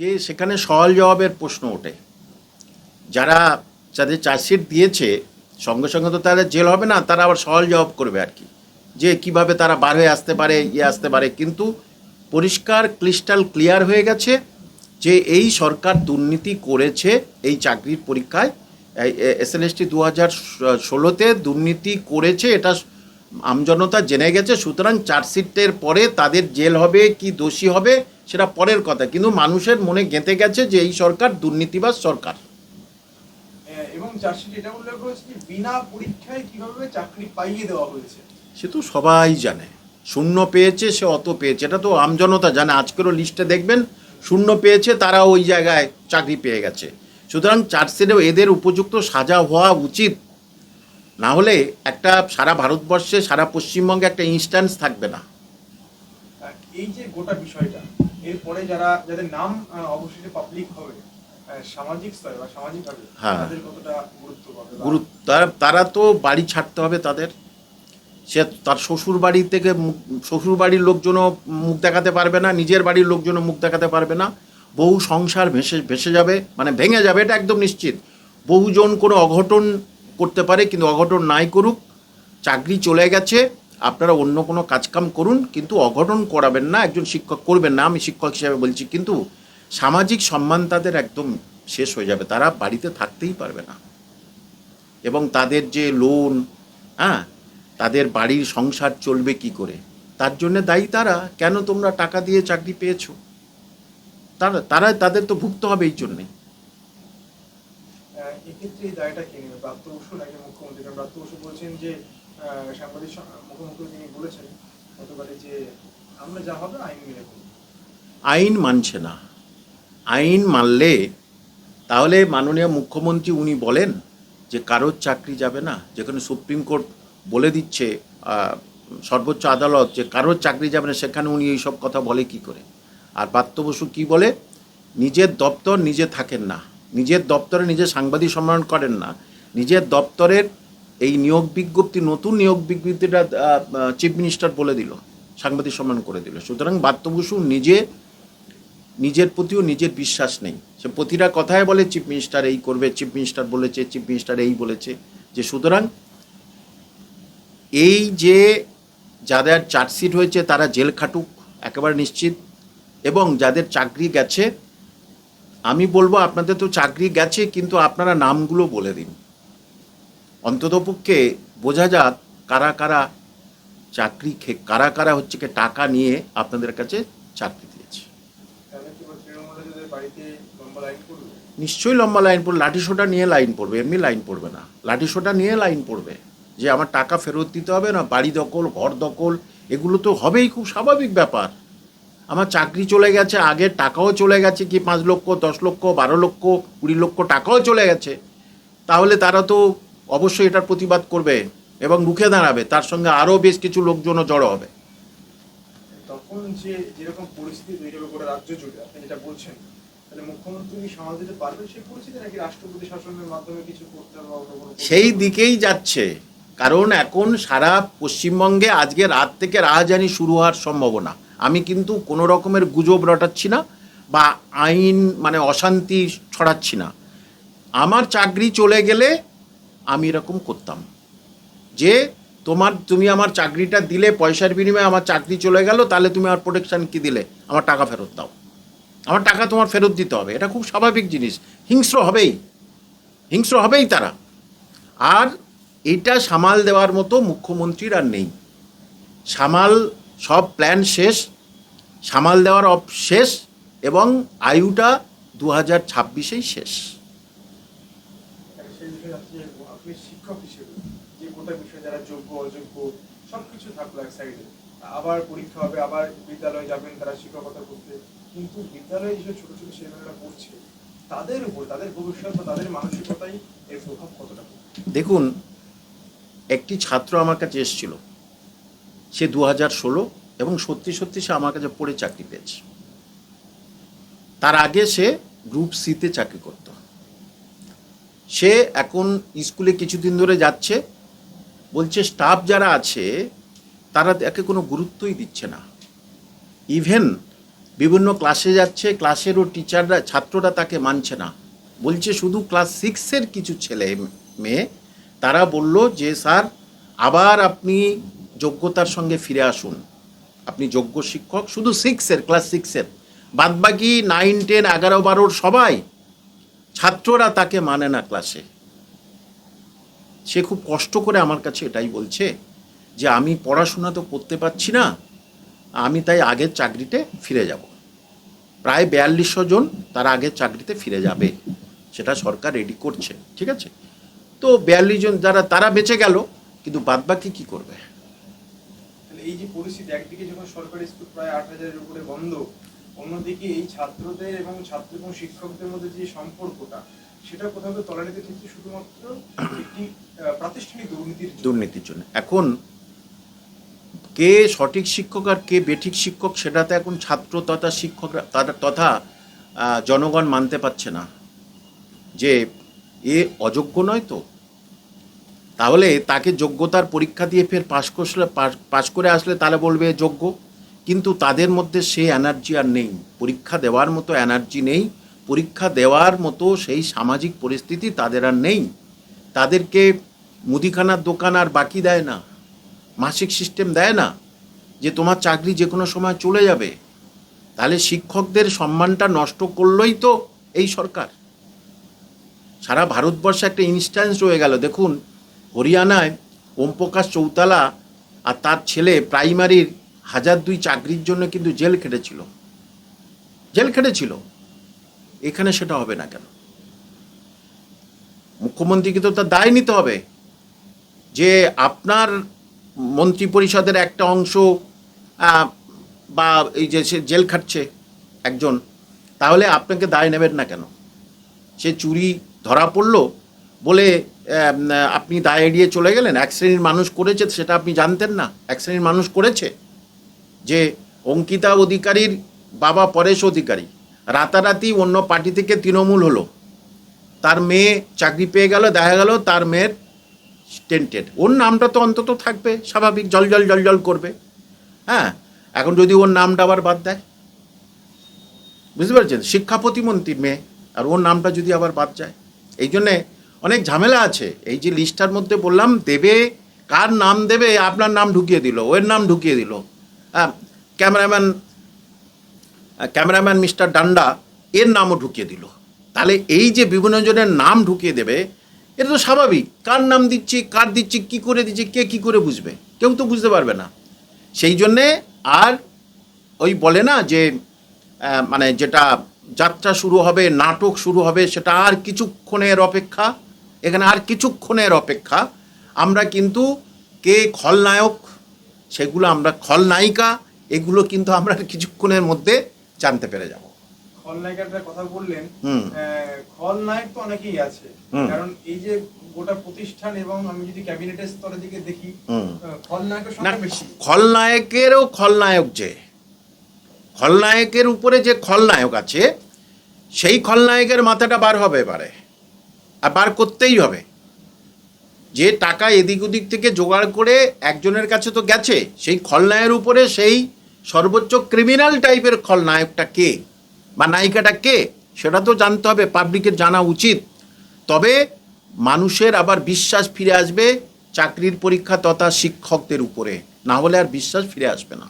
যে সেখানে সওয়াল জবাবের প্রশ্ন ওঠে। যারা যাদের চার্জশিট দিয়েছে, সঙ্গে সঙ্গে তো তাদের জেল হবে না, তারা আবার সওয়াল জবাব করবে আর কি। যে কীভাবে তারা বার হয়ে আসতে পারে ইয়ে আসতে পারে, কিন্তু পরিষ্কার, ক্রিস্টাল, ক্লিয়ার হয়ে গেছে যে এই সরকার দুর্নীতি করেছে এই চাকরির পরীক্ষায়। এস এল এসটি দু হাজার ষোলোতে দুর্নীতি করেছে, এটা আমজনতা জেনে গেছে সুতরাং চার্জশিটের পরে তাদের জেল হবে কি দোষী হবে সেটা পরের কথা। কিন্তু মানুষের মনে গেঁথে গেছে যে এই সরকার দুর্নীতিবাজ সরকার। এবং চার্জশিট এটা উল্লেখ করেছে যে বিনা পরীক্ষায় কীভাবে চাকরি পাইয়ে দেওয়া হয়েছে? সে তো সবাই জানে। শূন্য পেয়েছে সে অত পেয়েছে। এটা তো আমজনতা জানে। আজকেরও লিস্টে দেখবেন শূন্য পেয়েছে তারা ওই জায়গায় চাকরি পেয়ে গেছে। সুতরাং চার্জশিটেও এদের উপযুক্ত সাজা হওয়া উচিত। না হলে একটা সারা ভারতবর্ষে সারা পশ্চিমবঙ্গে একটা ইনস্ট্যান্স থাকবে না। এই যে গোটা বিষয়টা এরপরে যারা যাদের নাম অবশেষে পাবলিক হবে সামাজিক স্তরে বা সামাজিকভাবে হ্যাঁ। তাদের কতটা গুরুত্ব পাবে বা- তারা তারা তো বাড়ি ছাড়তে হবে তাদের। সে তার শ্বশুর বাড়ি থেকে মুখ- শ্বশুর বাড়ির লোকজনও মুখ দেখাতে পারবে না নিজের বাড়ির লোকজনও মুখ দেখাতে পারবে না। বহু সংসার ভেসে ভেসে যাবে মানে ভেঙে যাবে এটা একদম নিশ্চিত। বহুজন কোনো অঘটন করতে পারে, কিন্তু অঘটন নাই করুক, চাকরি চলে গেছে, আপনারা অন্য কোনো কাজকাম করুন, কিন্তু অঘটন করাবেন না, একজন শিক্ষক করবেন না, আমি শিক্ষক হিসাবে বলছি, কিন্তু সামাজিক সম্মান তাদের একদম শেষ হয়ে যাবে, তারা বাড়িতে থাকতেই পারবে না। এবং তাদের যে লোন হ্যাঁ তাদের বাড়ির সংসার চলবে কি করে, তার জন্য দায়ী তারা, কেন তোমরা টাকা দিয়ে চাকরি পেয়েছ? তারা তারা, তাদের তো ভুগতে হবে এই জন্যে। এক্ষেত্রে এই দায়টা কে নেবে? প্রাপ্ত বসু নাকি মুখ্যমন্ত্রী। কারণ প্রাপ্ত বসু বলছেন যে সাংবাদিক মুখ্যমন্ত্রী তিনি বলেছেন গতকালে যে আমরা যা হবে আইন মেনে আইন মানছে না। আইন মানলে তাহলে মাননীয় মুখ্যমন্ত্রী উনি বলেন যে কারোর চাকরি যাবে না। যেখানে সুপ্রিম কোর্ট বলে দিচ্ছে সর্বোচ্চ আদালত যে কারোর চাকরি যাবে না, সেখানে উনি এইসব কথা বলে কি করে? আর পার্থ বসু কী বলে? নিজের দপ্তর নিজে থাকেন না। নিজের দপ্তরে নিজে সাংবাদিক সম্মেলন করেন না। নিজের দপ্তরের এই নিয়োগ বিজ্ঞপ্তি, নতুন নিয়োগ বিজ্ঞপ্তিটা চিফ মিনিস্টার বলে দিল, সাংবাদিক সম্মেলন করে দিল। সুতরাং পার্থ বসু নিজে, নিজের প্রতিও নিজের বিশ্বাস নেই। সে প্রতিটা কথায় বলে চিফ মিনিস্টার এই করবে চিফ মিনিস্টার বলেছে চিফ মিনিস্টার এই বলেছে। যে সুতরাং এই যে যাদের চার্জশিট হয়েছে, তারা জেল খাটুক, একেবারে নিশ্চিত। এবং যাদের চাকরি গেছে আমি বলব আপনাদের তো চাকরি গেছে কিন্তু আপনারা নামগুলো বলে দিন। অন্ততপক্ষে বোঝা যাক কারা কারা চাকরি কারা কারা হচ্ছে কি টাকা নিয়ে আপনাদের কাছে চাকরি দিয়েছে। নিশ্চয়ই লম্বা লাইন পড়বে লাঠি সোটা নিয়ে লাইন পড়বে এমনি লাইন পড়বে না। লাঠি সোটা নিয়ে লাইন পড়বে যে আমার টাকা ফেরত দিতে হবে না বাড়ি দখল ঘর দখল এগুলো তো হবেই খুব স্বাভাবিক ব্যাপার। আমার চাকরি চলে গেছে আগের টাকাও চলে গেছে কি পাঁচ লক্ষ দশ লক্ষ বারো লক্ষ কুড়ি লক্ষ টাকাও চলে গেছে। তাহলে তারা তো অবশ্যই এটার প্রতিবাদ করবে এবং রুখে দাঁড়াবে তার সঙ্গে আরও বেশ কিছু লোকজনও জড়ো হবে। তখন যে যেরকম পরিস্থিতি তৈরি হবে গোটা রাজ্য জুড়ে আপনি যেটা বলছেন তাহলে মুখ্যমন্ত্রী সামাল দিতে পারবেন সেই পরিস্থিতি নাকি রাষ্ট্রপতি শাসনের মাধ্যমে কিছু করতে হবে সেই দিকেই যাচ্ছে কারণ এখন সারা পশ্চিমবঙ্গে আজকে রাত থেকে রাহাজানি শুরু হওয়ার সম্ভাবনা। আমি কিন্তু কোনো রকমের গুজব রটাচ্ছি না বা আইন মানে অশান্তি ছড়াচ্ছি না। আমার চাকরি চলে গেলে আমি এরকম করতাম। যে তোমার, তুমি আমার চাকরিটা দিলে, পয়সার বিনিময়ে আমার চাকরি চলে গেল, তাহলে তুমি আমার প্রোটেকশান কি দিলে? আমার টাকা ফেরত দাও। আমার টাকা তোমার ফেরত দিতে হবে। এটা খুব স্বাভাবিক জিনিস। হিংস্র হবেই। হিংস্র হবেই তারা। আর এটা সামাল দেওয়ার মতো মুখ্যমন্ত্রীর আর নেই। সামাল, সব প্ল্যান শেষ সামাল দেওয়ার অপ শেষ এবং আয়ুটা দু হাজার ছাব্বিশেই শেষ। শিক্ষক হিসেবে যে গোটা বিষয় যারা যোগ্য অযোগ্য সবকিছু থাকল এক সাইডে আবার পরীক্ষা হবে আবার বিদ্যালয়ে যাবেন তারা শিক্ষকতা করতে কিন্তু বিদ্যালয়ে যে ছোট ছোট ছেলেমেয়েরা পড়ছে তাদের উপর তাদের ভবিষ্যৎ বা তাদের মানসিকতাই এর প্রভাব কতটা দেখুন, একটি ছাত্র আমার কাছে এসেছিল। সে দু হাজার ষোলো এবং সত্যি সত্যি সে আমার কাছে পড়ে চাকরি পেয়েছে। তার আগে সে গ্রুপ সিতে চাকরি করত। সে এখন স্কুলে কিছুদিন ধরে যাচ্ছে। বলছে, স্টাফ যারা আছে, তারা একে কোনো গুরুত্বই দিচ্ছে না। ইভেন বিভিন্ন ক্লাসে যাচ্ছে, ক্লাসেরও টিচাররা, ছাত্ররা তাকে মানছে না। বলছে, শুধু ক্লাস সিক্সের কিছু ছেলে মেয়ে, তারা বলল যে, স্যার, আবার আপনি যোগ্যতার সঙ্গে ফিরে আসুন। আপনি যোগ্য শিক্ষক, শুধু সিক্সের ক্লাস সিক্সের বাদবাকি নাইন টেন এগারো, বারোর সবাই ছাত্ররা তাকে মানে না ক্লাসে সে খুব কষ্ট করে আমার কাছে এটাই বলছে যে, আমি পড়াশোনা তো করতে পারছি না, আমি তাই আগের চাকরিতে ফিরে যাব। প্রায় বিয়াল্লিশশো জন তার আগের চাকরিতে ফিরে যাবে। সেটা সরকার রেডি করছে, ঠিক আছে? তো বিয়াল্লিশ জন যারা, তারা বেঁচে গেল, কিন্তু বাদবাকি কি করবে? এই যে পরিস্থিতি, একদিকে যখন সরকারি স্কুল প্রায় আট হাজারের উপরে বন্ধ, অন্যদিকে এই ছাত্রদের এবং ছাত্র এবং শিক্ষকদের মধ্যে যে সম্পর্কটা, সেটা কোথাও তলানিতে কিন্তু শুধুমাত্র একটি প্রাতিষ্ঠানিক দুর্নীতির দুর্নীতির জন্য। এখন কে সঠিক শিক্ষক আর কে বেঠিক শিক্ষক সেটাতে এখন ছাত্র তথা শিক্ষকরা তথা জনগণ মানতে পারছে না। যে এ অযোগ্য নয় তো? তাহলে তাকে যোগ্যতার পরীক্ষা দিয়ে ফের পাশ করলে, পাশ করে আসলে তাহলে বলবে যোগ্য। কিন্তু তাদের মধ্যে সে এনার্জি আর নেই। পরীক্ষা দেওয়ার মতো এনার্জি নেই। পরীক্ষা দেওয়ার মতো সেই সামাজিক পরিস্থিতি তাদের আর নেই। তাদেরকে মুদিখানার দোকান আর বাকি দেয় না। মাসিক সিস্টেম দেয় না যে তোমার চাকরি যে কোনো সময় চলে যাবে। তাহলে শিক্ষকদের সম্মানটা নষ্ট করলোই তো এই সরকার। সারা ভারতবর্ষে একটা ইনস্ট্যান্স রয়ে গেল। দেখুন হরিয়ানায় ওমপ্রকাশ চৌতালা আর তার ছেলে প্রাইমারির হাজার দুই চাকরির জন্য কিন্তু জেল খেটেছিল। জেল খেটেছিল। এখানে সেটা হবে না কেন? মুখ্যমন্ত্রীকে তো তার দায় নিতে হবে যে আপনার মন্ত্রী পরিষদের একটা অংশ বা এই যে সে জেল খাটছে একজন, তাহলে আপনাকে দায় নেবেন না কেন? সে চুরি ধরা পড়ল বলে আপনি দায় এড়িয়ে চলে গেলেন, এক শ্রেণির মানুষ করেছে, সেটা আপনি জানতেন না। এক শ্রেণির মানুষ করেছে যে অঙ্কিতা অধিকারীর বাবা পরেশ অধিকারী। রাতারাতি অন্য পার্টি থেকে তৃণমূল হলো। তার মেয়ে চাকরি পেয়ে গেল, দেখা গেল তার মেয়ের টেন্টেড ওর নামটা তো অন্তত থাকবে, স্বাভাবিক, জল জল জল জল করবে। হ্যাঁ এখন যদি ওর নামটা আবার বাদ দেয়। বুঝতে পারছেন? শিক্ষা প্রতিমন্ত্রীর মেয়ে, আর ওর নামটা যদি আবার বাদ যায়। এই জন্যে অনেক ঝামেলা আছে। এই যে লিস্টটার মধ্যে বললাম, দেবে, কার নাম দেবে, আপনার নাম ঢুকিয়ে দিল, ওর নাম ঢুকিয়ে দিল। হ্যাঁ ক্যামেরাম্যান ক্যামেরাম্যান মিস্টার ডান্ডা, এর নামও ঢুকিয়ে দিল। তাহলে এই যে বিভিন্ন জনের নাম ঢুকিয়ে দেবে, এটা তো স্বাভাবিক। কার নাম দিচ্ছি, কার দিচ্ছি, কি করে দিচ্ছি, কে কি করে বুঝবে? কেউ তো বুঝতে পারবে না। সেই জন্যে আর ওই বলে না যে মানে যেটা যাত্রা শুরু হবে, নাটক শুরু হবে, সেটা আর কিছুক্ষণের অপেক্ষা এখানে আর কিছুক্ষণের অপেক্ষা। আমরা কিন্তু কে খলনায়ক সেগুলো আমরা খলনায়িকা এগুলো কিন্তু আমরা কিছুক্ষণের মধ্যে জানতে পেরে যাব। খলনায়িকার কথা বললেন খলনায়ক তো অনেকেই আছে। কারণ এই যে গোটা প্রতিষ্ঠান এবং আমি যদি ক্যাবিনেটের স্তরের দিকে দেখি খলনায়কের সংখ্যা বেশি। খলনায়কেরও খলনায়ক যে খলনায়কের উপরে যে খলনায়ক আছে সেই খলনায়কের মাথাটা বার হবে এবারে। আর বার করতেই হবে। যে টাকা এদিক ওদিক থেকে জোগাড় করে একজনের কাছে তো গেছে, সেই খলনায়কের উপরে সেই সর্বোচ্চ ক্রিমিনাল টাইপের খলনায়কটা কে বা নায়িকাটা কে, সেটা তো জানতে হবে পাবলিকের জানা উচিত। তবে মানুষের আবার বিশ্বাস ফিরে আসবে চাকরির পরীক্ষা তথা শিক্ষকদের উপরে, না হলে আর বিশ্বাস ফিরে আসবে না।